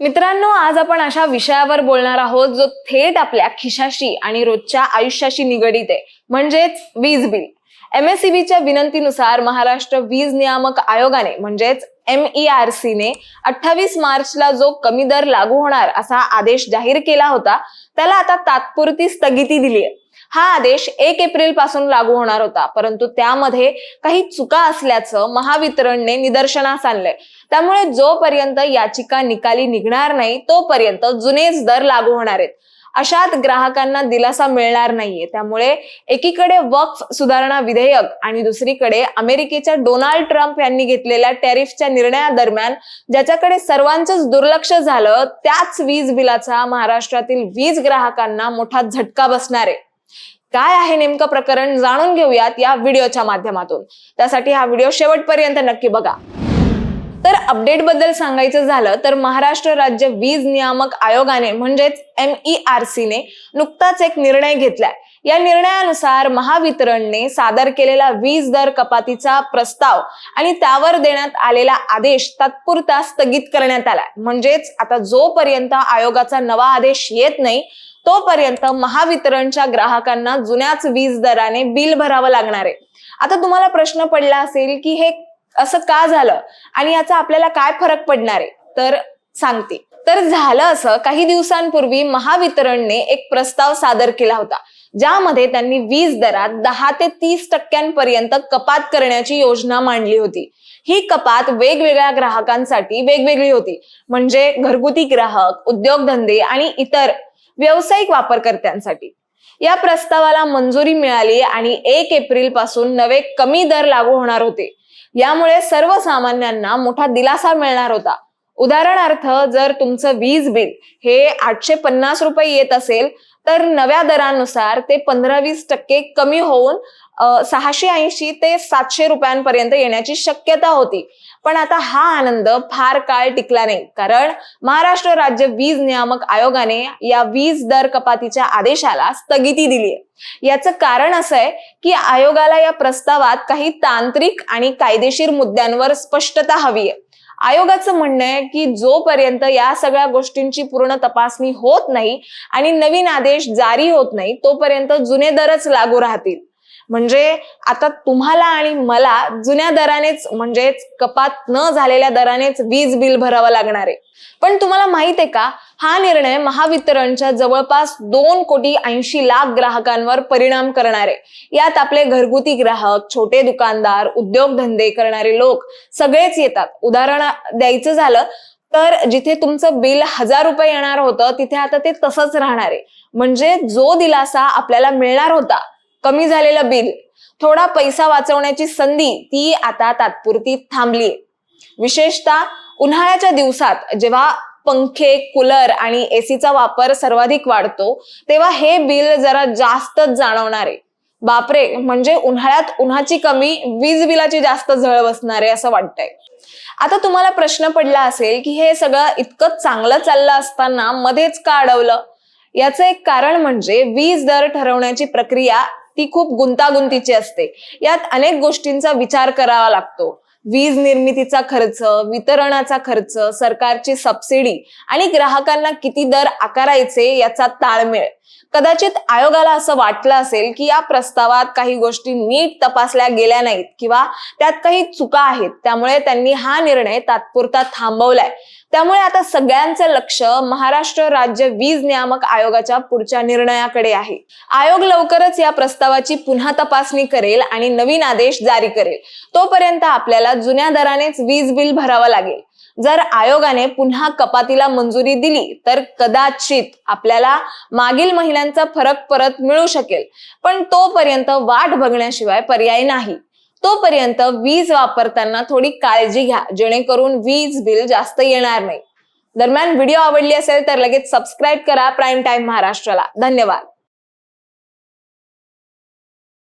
मित्रांनो आज आपण अशा विषयावर बोलणार आहोत जो थेट आपल्या खिशाशी आणि रोजच्या आयुष्याशी निगडीत आहे. म्हणजेच वीज बिल. एम एस च्या विनंतीनुसार महाराष्ट्र वीज नियामक आयोगाने म्हणजेच एम ई आर सीने अठ्ठावीस मार्चला जो कमी दर लागू होणार असा आदेश जाहीर केला होता त्याला आता तात्पुरती स्थगिती दिली आहे हा आदेश एक एप्रिलपासून लागू होणार होता. परंतु त्यामध्ये काही चुका असल्याचं महावितरणने निदर्शनास आणलंय. त्यामुळे जोपर्यंत याचिका निकाली निघणार नाही तोपर्यंत जुनेच दर लागू होणार आहेत. अशात ग्राहकांना दिलासा मिळणार नाहीये. त्यामुळे एकीकडे वक्फ सुधारणा विधेयक आणि दुसरीकडे अमेरिकेच्या डोनाल्ड ट्रम्प यांनी घेतलेल्या टॅरिफच्या निर्णयादरम्यान ज्याच्याकडे सर्वांचंच दुर्लक्ष झालं त्याच वीज बिलाचा महाराष्ट्रातील वीज ग्राहकांना मोठा झटका बसणार आहे. काय आहे नेमकं प्रकरण जाणून घेऊयात या व्हिडिओच्या माध्यमातून. त्यासाठी हा व्हिडिओ शेवटपर्यंत नक्की बघा. तर अपडेटबद्दल सांगायचं झालं तर महाराष्ट्र राज्य वीज नियामक आयोगाने म्हणजेच एम ई आर सीने नुकताच एक निर्णय घेतलाय. या निर्णयानुसार महावितरणने सादर केलेला वीज दर कपातीचा प्रस्ताव आणि त्यावर देण्यात आलेला आदेश तात्पुरता स्थगित करण्यात आलाय. म्हणजेच आता जोपर्यंत आयोगाचा नवा आदेश येत नाही तोपर्यंत महावितरणच्या ग्राहकांना जुन्याच वीज दराने बिल भरावं लागणार आहे. आता तुम्हाला प्रश्न पडला असेल की हे असं का झालं आणि याचा आपल्याला काय फरक पडणार आहे? तर सांगते. तर झालं असं काही दिवसांपूर्वी महावितरणने एक प्रस्ताव सादर केला होता ज्यामध्ये त्यांनी वीज दरात दहा ते तीस टक्क्यांपर्यंत कपात करण्याची योजना मांडली होती. ही कपात वेगवेगळ्या ग्राहकांसाठी वेगवेगळी होती. म्हणजे घरगुती ग्राहक उद्योगधंदे आणि इतर व्यावसायिक वापरकर्त्यांसाठी. या प्रस्तावाला मंजुरी मिळाली आणि एक एप्रिलपासून नवे कमी दर लागू होणार होते. यामुळे सर्वसामान्यांना मोठा दिलासा मिळणार होता. उदाहरणार्थ जर तुमचं वीज बिल हे आठशे पन्नास रुपये येत असेल तर नव्या दरानुसार ते पंधरा वीस टक्के कमी होऊन सहाशे ऐंशी ते सातशे रुपयांपर्यंत येण्याची शक्यता होती. पण आता हा आनंद फार काळ टिकला नाही. कारण महाराष्ट्र राज्य वीज नियामक आयोगाने या वीज दर कपातीच्या आदेशाला स्थगिती दिली आहे. याचं कारण असं आहे की आयोगाला या प्रस्तावात काही तांत्रिक आणि कायदेशीर मुद्द्यांवर स्पष्टता हवी आहे. आयोगाचं म्हणणं आहे की जोपर्यंत या सगळ्या गोष्टींची पूर्ण तपासणी होत नाही आणि नवीन आदेश जारी होत नाही तोपर्यंत जुने दरच लागू राहतील. म्हणजे आता तुम्हाला आणि मला जुन्या दरानेच म्हणजेच कपात न झालेल्या दरानेच वीज बिल भरावं लागणार आहे. पण तुम्हाला माहीत आहे का हा निर्णय महावितरणच्या जवळपास दोन कोटी ऐंशी लाख ग्राहकांवर परिणाम करणार आहे. यात आपले घरगुती ग्राहक छोटे दुकानदार उद्योगधंदे करणारे लोक सगळेच येतात. उदाहरण द्यायचं झालं तर जिथे तुमचं बिल हजार रुपये येणार होतं तिथे आता ते तसंच राहणार आहे. म्हणजे जो दिलासा आपल्याला मिळणार होता कमी झालेलं बिल थोडा पैसा वाचवण्याची संधी ती आता तात्पुरती थांबली. विशेषतः उन्हाळ्याच्या दिवसात जेव्हा पंखे कूलर आणि एसीचा वापर सर्वाधिक वाढतो तेव्हा हे बिल जरा जास्तच जाणवणार आहे. बापरे म्हणजे उन्हाळ्यात उन्हाची कमी वीज बिलाची जास्त झळ बसणार आहे असं वाटतंय. आता तुम्हाला प्रश्न पडला असेल की हे सगळं इतकं चांगलं चाललं असताना मध्येच का अडवलं? याचं एक कारण म्हणजे वीज दर ठरवण्याची प्रक्रिया ती खूप गुंतागुंतीची असते. यात अनेक गोष्टींचा विचार करावा लागतो. वीज निर्मितीचा खर्च वितरणाचा खर्च सरकारची सबसिडी आणि ग्राहकांना किती दर आकारायचे याचा ताळमेळ. कदाचित आयोगाला असं वाटलं असेल की या प्रस्तावात काही गोष्टी नीट तपासल्या गेल्या नाहीत किंवा त्यात काही चुका आहेत. त्यामुळे त्यांनी हा निर्णय तात्पुरता थांबवलाय. त्यामुळे आता सगळ्यांचं लक्ष महाराष्ट्र राज्य वीज नियामक आयोगाच्या पुढच्या निर्णयाकडे आहे. आयोग लवकरच या प्रस्तावाची पुन्हा तपासणी करेल आणि नवीन आदेश जारी करेल. तोपर्यंत आपल्याला जुन्या दरानेच वीज बिल भरावं लागेल. जर आयोगाने पुन्हा कपातीला मंजुरी दिली तर कदाचित आपल्याला मागील महिन्यांचा फरक परत मिळू शकेल. पण तोपर्यंत वाट बघण्याशिवाय पर्याय नाही. तोपर्यंत वीज वापरताना थोडी काळजी घ्या जेणेकरून वीज बिल जास्त येणार नाही. दरम्यान व्हिडिओ आवडली असेल तर लगेच सबस्क्राईब करा. प्राईम टाइम महाराष्ट्राला. धन्यवाद.